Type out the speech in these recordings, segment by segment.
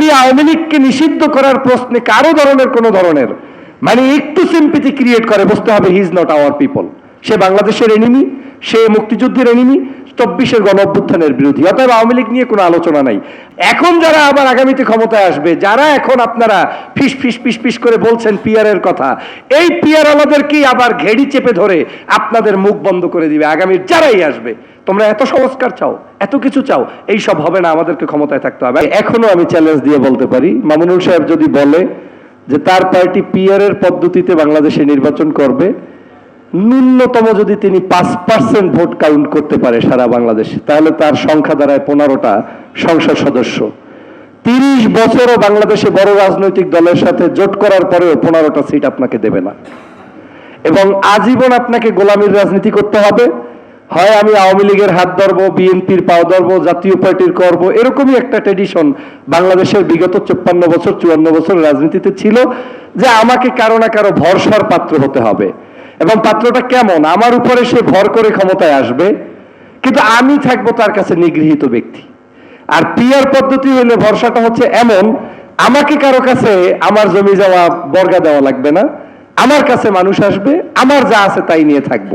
যদি আওয়ামী লীগকে নিষিদ্ধ করার প্রশ্নে কারও ধরনের কোনো ধরনের মানে একটু সিম্পিতি ক্রিয়েট করে, বুঝতে হবে he is not our people সে বাংলাদেশের এনিমি সে মুক্তিযুদ্ধের এনিমি চব্বিশের গণ অভ্যুত্থানের বিরোধী। অতএব আওয়ামী লীগ নিয়ে কোনো আলোচনা নাই। এখন যারা আবার আগামীতে ক্ষমতায় আসবে, যারা এখন আপনারা ফিস ফিস ফিস ফিস করে বলছেন পিয়ারের কথা, এই পিয়ার আমাদেরকেই আবার ঘেড়ি চেপে ধরে আপনাদের মুখ বন্ধ করে দিবে। আগামীর যারাই আসবে, তোমরা এত সংস্কার চাও, এত কিছু চাও এই সব হবে না, আমাদেরকে ক্ষমতায় থাকতে হবে। এখনও আমি চ্যালেঞ্জ দিয়ে বলতে পারি, মামুনুল সাহেব যদি বলে যে তার পার্টি পিয়ারের পদ্ধতিতে বাংলাদেশে নির্বাচন করবে ন্যূনতম যদি তিনি পাঁচ পার্সেন্ট ভোট কাউন্ট করতে পারে সারা বাংলাদেশে, তাহলে তার সংখ্যা দাঁড়ায় পনেরোটা সংসদ সদস্য। তিরিশ বছরও বাংলাদেশে বড় রাজনৈতিক দলের সাথে জোট করার পরেও পনেরোটা সিট আপনাকে দেবে না। এবং আজীবন আপনাকে গোলামীর রাজনীতি করতে হবে। হয় আমি আওয়ামী লীগের হাত ধরবো, বিএনপির পাও ধরবো, জাতীয় পার্টির করব, এরকমই একটা ট্রেডিশন বাংলাদেশের বিগত চুপ্পান্ন বছর, চুয়ান্ন বছর রাজনীতিতে ছিল যে আমাকে কারও না কারও ভরসার পাত্র হতে হবে। এবং পাত্রটা কেমন? আমার উপরে সে ভর করে ক্ষমতায় আসবে, কিন্তু আমি থাকব তার কাছে নিগৃহীত ব্যক্তি। আর পিয়ার পদ্ধতি হইলে ভরসাটা হচ্ছে এমন, আমাকে কারও কাছে আমার জমি যাওয়া, বর্গা দেওয়া লাগবে না, আমার কাছে মানুষ আসবে, আমার যা আছে তাই নিয়ে থাকব।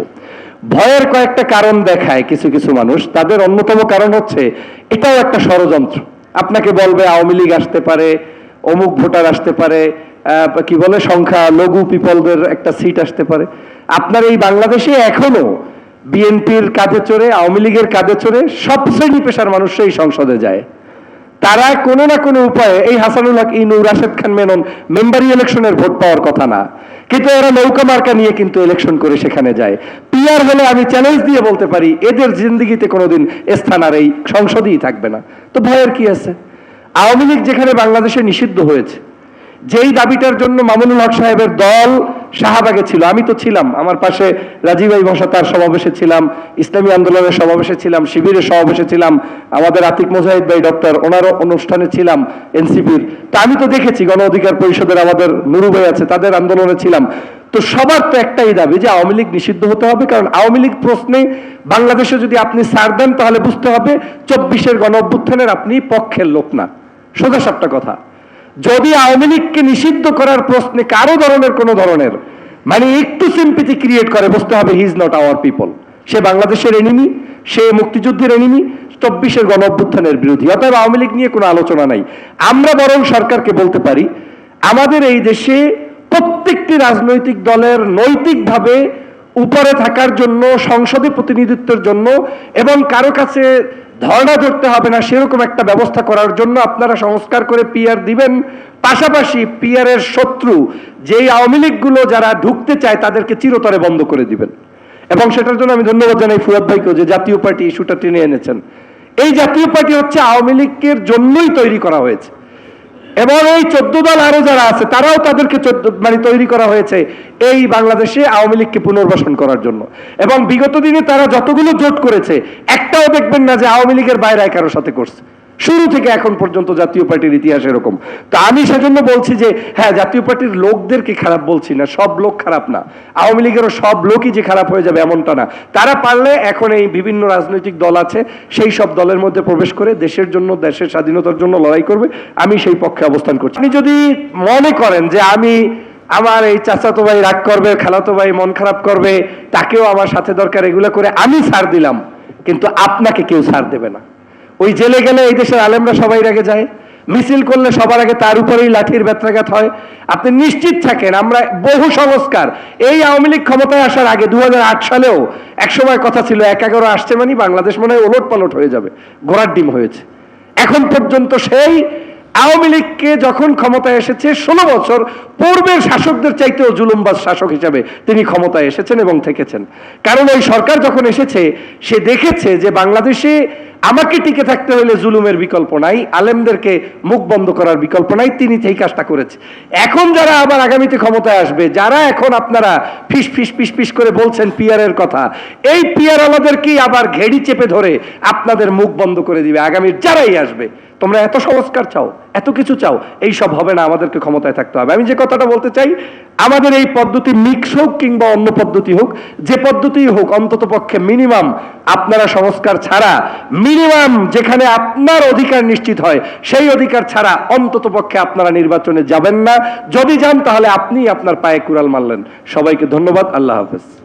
ভয়ের কয়েকটা কারণ দেখায় কিছু কিছু মানুষ, তাদের অন্যতম কারণ হচ্ছে এটাও একটা ষড়যন্ত্র। আপনাকে বলবে আওয়ামী লীগ আসতে পারে, অমুক ভোটার আসতে পারে কি বলে সংখ্যা লঘু পিপলদের একটা সিট আসতে পারে। আপনার এই বাংলাদেশে এখনও বিএনপির কাঁধে চড়ে, আওয়ামী লীগের কাঁধে চড়ে সব শ্রেণি পেশার মানুষ এই সংসদে যায়। তারা কোনো না কোনো উপায়ে এই হাসানুল হক ইনু রাশেদ খান মেনন মেম্বারি ইলেকশনের ভোট পাওয়ার কথা না। কিন্তু এরা নৌকা মার্কা নিয়ে কিন্তু ইলেকশন করে সেখানে যায়। পিয়ার হলে আমি চ্যালেঞ্জ দিয়ে বলতে পারি, এদের জিন্দগিতে কোনোদিন স্থান আর এই সংসদেই থাকবে না। তো ভয়ের কি আছে? আওয়ামী লীগ যেখানে বাংলাদেশে নিষিদ্ধ হয়েছে যেই দাবিটার জন্য মামুনুল হক সাহেবের দল শাহবাগে ছিল, আমি তো ছিলাম, আমার পাশে রাজীব ভাই বসা তার সমাবেশে ছিলাম, ইসলামী আন্দোলনের সমাবেশে ছিলাম, শিবিরের সমাবেশে ছিলাম, আমাদের আতিক মুজাহিদ ভাই ডক্টর, ওনারও অনুষ্ঠানে ছিলাম এনসিপির। তা আমি তো দেখেছি, গণ অধিকার পরিষদের আমাদের নুরু ভাই আছে, তাদের আন্দোলনে ছিলাম। তো সবার তো একটাই দাবি যে আওয়ামী লীগ নিষিদ্ধ হতে হবে, কারণ আওয়ামী লীগ প্রশ্নে বাংলাদেশে যদি আপনি সার দেন, তাহলে বুঝতে হবে চব্বিশের গণ অভ্যুত্থানের আপনি পক্ষের লোক না। সোজা সাপটা কথা। যদি আওয়ামী লীগকে নিষিদ্ধ করার প্রশ্নে কারও ধরনের কোনো ধরনের মানে একটু সিম্পিতি ক্রিয়েট করে, বুঝতে হবে he is not our people সে বাংলাদেশের এনিমি সে মুক্তিযুদ্ধের এনিমি চব্বিশের গণ অভ্যুত্থানের বিরোধী। অতএব আওয়ামী লীগ নিয়ে কোনো আলোচনা নাই। আমরা বরং সরকারকে বলতে পারি, আমাদের এই দেশে প্রত্যেকটি রাজনৈতিক দলের নৈতিকভাবে উপরে থাকার জন্য, সংসদে প্রতিনিধিত্বের জন্য এবং কারও কাছে ধর্ণা ধরতে হবে না, সেরকম একটা ব্যবস্থা করার জন্য আপনারা সংস্কার করে পিয়ার দিবেন। পাশাপাশি পিআরের শত্রু, যেই আওয়ামী লীগগুলো যারা ঢুকতে চায়, তাদেরকে চিরতরে বন্ধ করে দিবেন। এবং সেটার জন্য আমি ধন্যবাদ জানাই ফুয়াদ ভাইকেও যে জাতীয় পার্টি ইস্যুটা টেনে এনেছেন। এই জাতীয় পার্টি হচ্ছে আওয়ামী লীগের জন্যই তৈরি করা হয়েছে। এবং এই চোদ্দ দল আরও যারা আছে, তারাও তাদেরকে মানে তৈরি করা হয়েছে এই বাংলাদেশে আওয়ামী লীগকে পুনর্বাসন করার জন্য। এবং বিগত দিনে তারা যতগুলো জোট করেছে, একটাও দেখবেন না যে আওয়ামী লীগের বাইরে কারোর সাথে করছে। শুরু থেকে এখন পর্যন্ত জাতীয় পার্টির ইতিহাস এরকম। তো আমি সেজন্য বলছি যে হ্যাঁ জাতীয় পার্টির লোকদেরকে খারাপ বলছি না, সব লোক খারাপ না। আওয়ামী লীগেরও সব লোকই যে খারাপ হয়ে যাবে এমনটা না। তারা পারলে এখন এই বিভিন্ন রাজনৈতিক দল আছে, সেই সব দলের মধ্যে প্রবেশ করে দেশের জন্য, দেশের স্বাধীনতার জন্য লড়াই করবে। আমি সেই পক্ষে অবস্থান করছি। আপনি যদি মনে করেন যে আমি আমার এই চাচাতো ভাই রাগ করবে, খালাতো ভাই মন খারাপ করবে, তাকেও আমার সাথে দরকার, এগুলো করে আমি ছাড় দিলাম, কিন্তু আপনাকে কেউ ছাড় দেবে না। ওই জেলে গেলে এই দেশের আলেমরা সবাই আগে যায়। মিছিল করলে সবার আগে তার উপরেই লাঠির ব্যথাঘাত হয়। আপনি নিশ্চিত থাকেন, আমরা বহু সংস্কার। এই আওয়ামী লীগ ক্ষমতায় আসার আগে দু হাজার আট সালেও একসময় কথা ছিল, এক এগারো আসছে মানে বাংলাদেশ মনে হয় ওলট পালট হয়ে যাবে গোড়ার ডিম হয়েছে। এখন পর্যন্ত সেই আওয়ামী লীগকে যখন ক্ষমতায় এসেছে, ষোলো বছর পূর্বের শাসকদের চাইতেও জুলুমবাজ শাসক হিসাবে তিনি ক্ষমতায় এসেছেন এবং থেকেছেন। কারণ ওই সরকার যখন এসেছে, সে দেখেছে যে বাংলাদেশে আমাকে টিকে থাকতে হলে জুলুমের বিকল্প নাই, আলেমদেরকে মুখ বন্ধ করার বিকল্প নাই, তিনি সেই কাজটা করেছে। এখন যারা আবার আগামীতে ক্ষমতায় আসবে, যারা এখন আপনারা ফিস ফিস ফিস ফিস করে বলছেন পিয়ারের কথা, এই পিয়ার আমাদেরকেই আবার ঘেড়ি চেপে ধরে আপনাদের মুখ বন্ধ করে দিবে, আগামীর যারাই আসবে। তোমরা এত সংস্কার চাও, এত কিছু চাও এই সব হবে না, আমাদেরকে ক্ষমতায় থাকতে হবে। আমি যে কথাটা বলতে চাই, আমাদের এই পদ্ধতি মিক্স হোক কিংবা অন্য পদ্ধতি হোক, যে পদ্ধতিই হোক, অন্তত পক্ষে মিনিমাম আপনারা সংস্কার ছাড়া, মিনিমাম যেখানে আপনার অধিকার নিশ্চিত হয়, সেই অধিকার ছাড়া অন্তত পক্ষে আপনারা নির্বাচনে যাবেন না। যদি যান, তাহলে আপনি আপনার পায়ে কুড়াল মারলেন। সবাইকে ধন্যবাদ, আল্লাহ হাফেজ।